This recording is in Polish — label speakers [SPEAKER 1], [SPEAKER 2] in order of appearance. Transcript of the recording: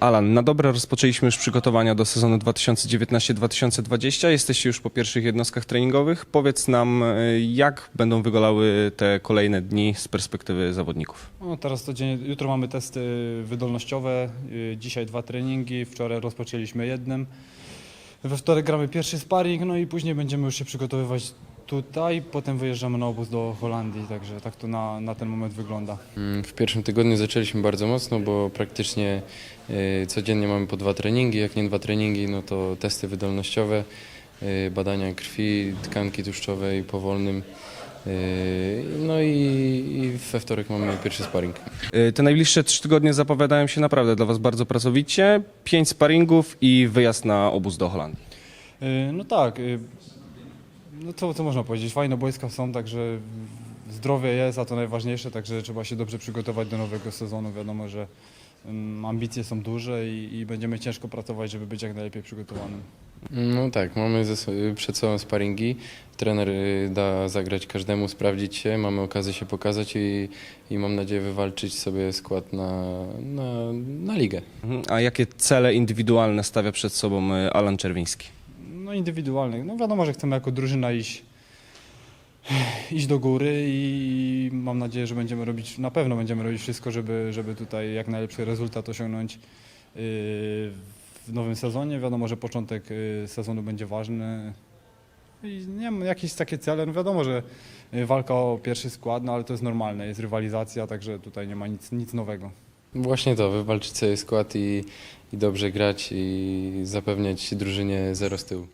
[SPEAKER 1] Alan, na dobre rozpoczęliśmy już przygotowania do sezonu 2019-2020. Jesteście już po pierwszych jednostkach treningowych. Powiedz nam, y, jak będą wyglądały te kolejne dni z perspektywy zawodników.
[SPEAKER 2] No, teraz to dzień, jutro mamy testy wydolnościowe, y, dzisiaj dwa treningi, wczoraj rozpoczęliśmy jednym. We wtorek gramy pierwszy sparring, no i później będziemy już się przygotowywać tutaj, potem wyjeżdżamy na obóz do Holandii, także tak to na, na ten moment wygląda.
[SPEAKER 3] Mm, W pierwszym tygodniu zaczęliśmy bardzo mocno, bo praktycznie y, codziennie mamy po dwa treningi. Jak nie dwa treningi, no to testy wydolnościowe, y, badania krwi, tkanki tłuszczowej po wolnym. Y, No i, i we wtorek mamy pierwszy sparring.
[SPEAKER 1] Te najbliższe trzy tygodnie zapowiadają się naprawdę dla Was bardzo pracowicie. Pięć sparingów i wyjazd na obóz do Holandii.
[SPEAKER 2] No tak, no co, co można powiedzieć, fajne boiska są, także zdrowie jest, a to najważniejsze, także trzeba się dobrze przygotować do nowego sezonu. Wiadomo, że ym, ambicje są duże i, i będziemy ciężko pracować, żeby być jak najlepiej przygotowanym.
[SPEAKER 3] No tak, mamy ze, so- przed sobą sparingi. Trener y, da zagrać każdemu, sprawdzić się. Mamy okazję się pokazać i, i mam nadzieję wywalczyć sobie skład na, na, na ligę.
[SPEAKER 1] Mhm. A jakie cele indywidualne stawia przed sobą y, Alan Czerwiński?
[SPEAKER 2] Indywidualnych. No wiadomo, że chcemy jako drużyna iść, iść do góry i mam nadzieję, że będziemy robić, na pewno będziemy robić wszystko, żeby, żeby tutaj jak najlepszy rezultat osiągnąć yy, w nowym sezonie. Wiadomo, że początek yy, sezonu będzie ważny. I nie wiem, jakieś takie cele, no wiadomo, że yy, walka o pierwszy skład, no ale to jest normalne, jest rywalizacja, także tutaj nie ma nic, nic nowego.
[SPEAKER 3] Właśnie to, wywalczyć sobie skład i, i dobrze grać i zapewniać drużynie zero z tyłu.